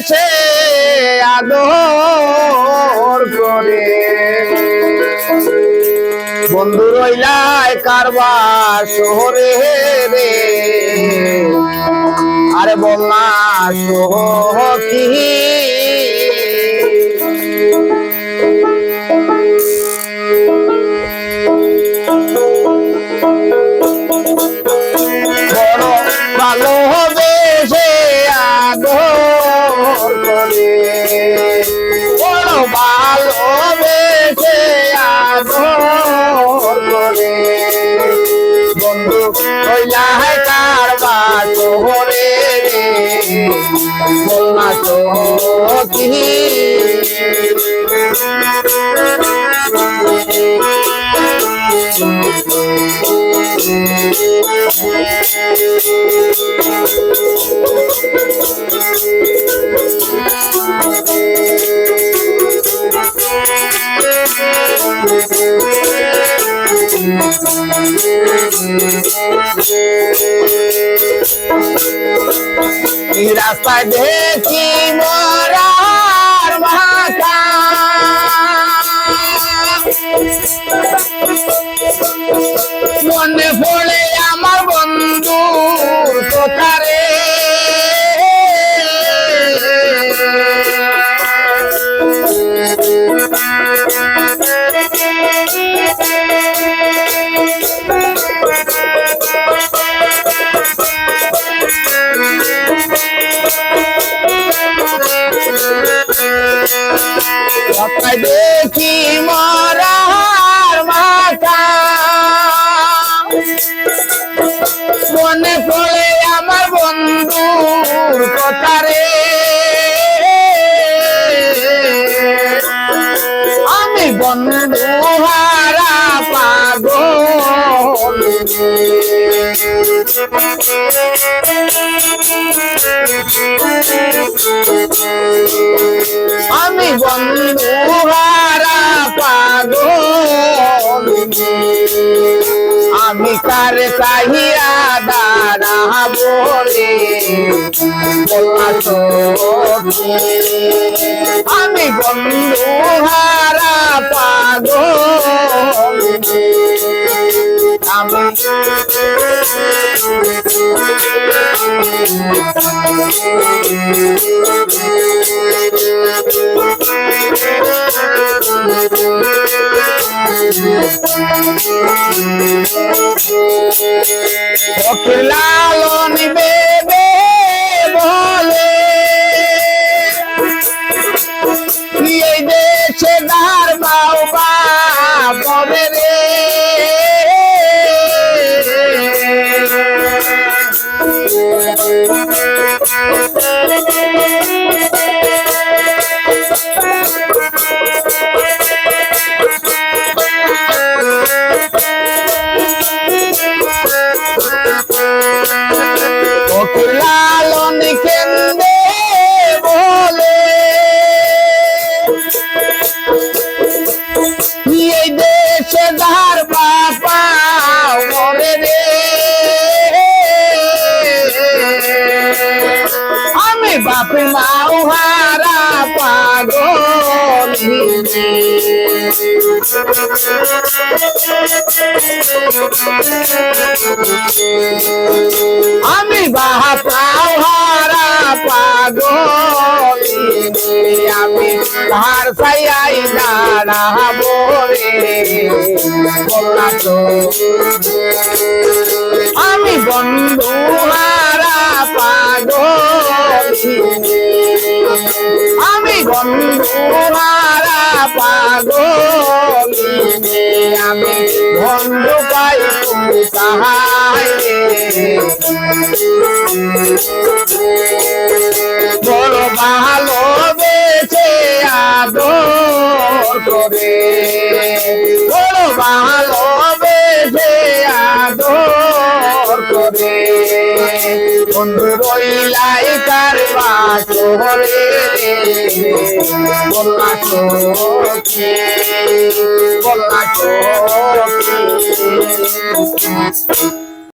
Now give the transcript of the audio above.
বেছে আদর করে। বন্ধু রইলায় কারবার শহরে রে। আরে বলনা সহকি বড় বলনা তো কি এই রাস্তায় দেখি মরার ভাষা মনে পড়ে আমি বন্ধু হারা পাগল আমি কার চাহিয়া দাঁড়াবো রে বলা। আমি বন্ধু Ojalá এই দেশে ধার বাপা মরে রে। আমি বাপ মাও হারা পাগল আমি আমি সাইয়াই দাঁড়াবো রে তো আমি বন্ধু হারা পাগল। আমি বন্ধু হারা পাগল। আমি বন্ধ পাই তাহাই বাসরে রে বললা চোখে বললা চোখে